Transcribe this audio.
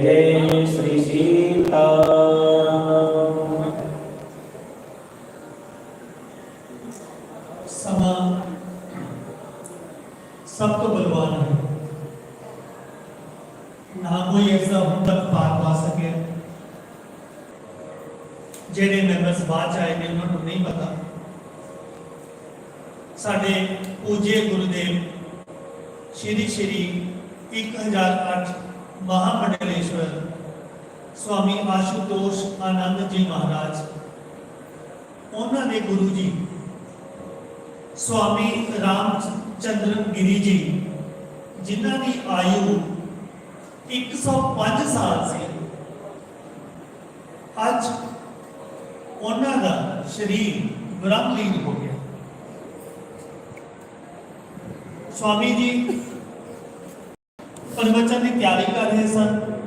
ਸ੍ਰੀ ਸੀਤਾ ਸਮਾਂ ਸਭ ਤੋਂ ਬਲਵਾਨ ਹੈ ਨਾ ਕੋਈ ਐਸਾ ਹੁਣ ਤੱਕ ਪਾਰ ਪਾ ਸਕਿਆ ਜਿਹੜੇ ਮੈਂਬਰਸ ਬਾਅਦ ਚ ਆਏ ਨੇ ਉਹਨਾਂ ਨੂੰ ਨਹੀਂ ਪਤਾ ਸਾਡੇ ਪੂਜੇ ਗੁਰੂਦੇਵ ਸ਼੍ਰੀ ਸ਼੍ਰੀ 1008 ਮਹਾਮੰਡਲੇਸ਼ਵਰ ਸਵਾਮੀ ਆਸ਼ੂਤੋਸ਼ ਆਨੰਦ ਜੀ ਮਹਾਰਾਜ ਉਹਨਾਂ ਦੇ ਗੁਰੂ ਜੀ ਸਵਾਮੀ ਰਾਮਚੰਦਰ ਗਿਰੀ ਜੀ ਜਿਨ੍ਹਾਂ ਦੀ ਆਯੂ 105 ਸਾਲ ਸੀ ਅੱਜ ਉਹਨਾਂ ਦਾ ਸਰੀਰ ਬ੍ਰਹਮਲੀਨ ਹੋ ਗਿਆ ਸਵਾਮੀ ਜੀ प्रवचन की तैयारी कर रहे सन